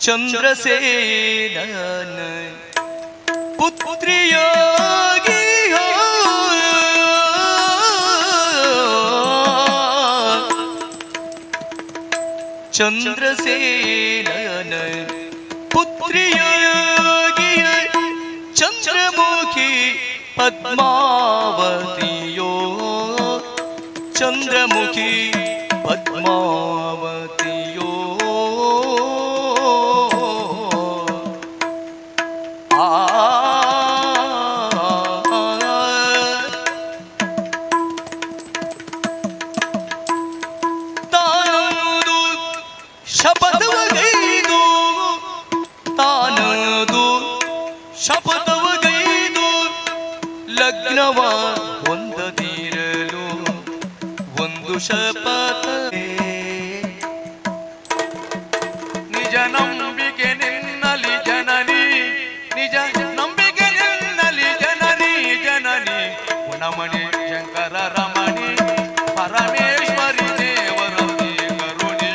ಚಂದ್ರಸೇನನ ಪುತ್ರಿಯೋಗಿ ಚಂದ್ರಸೇನ ಪುತ್ರಿಯೋಗಿ ಚಂದ್ರಮುಖಿ ಪದ್ಮಾವತಿಯೋ. ಚಂದ್ರಮುಖಿ ಪದ್ಮಾವತಿಯೋ ಶಪಥವಗೈದು, ಲಗ್ನವ ಹೊಂದದಿರಲು ಒಂದು ಶಪಥ ನಿಜ ನಂಬಿಕೆ ನಿನ್ನಲಿ ಜನನಿ, ನಿಜ ನಂಬಿಕೆ ನಿನ್ನಲಿ ಜನನಿ ಜನನಿ. ಗುಣಮಣಿ ಶಂಕರ ರಮಣಿ, ಪರಮೇಶ್ವರಿ ದೇವರತಿ ಕರುಣಿ.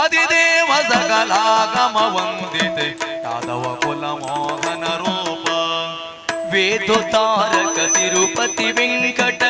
ಆದಿದೇವ ಸಕಲಾಗಮ ವಂದಿತೆ ಯಾದವ ಕುಲ ಮೋಹನ ರೂಪ ವೇದು ತಾರಕ ತಿರುಪತಿ ವೆಂಕಟ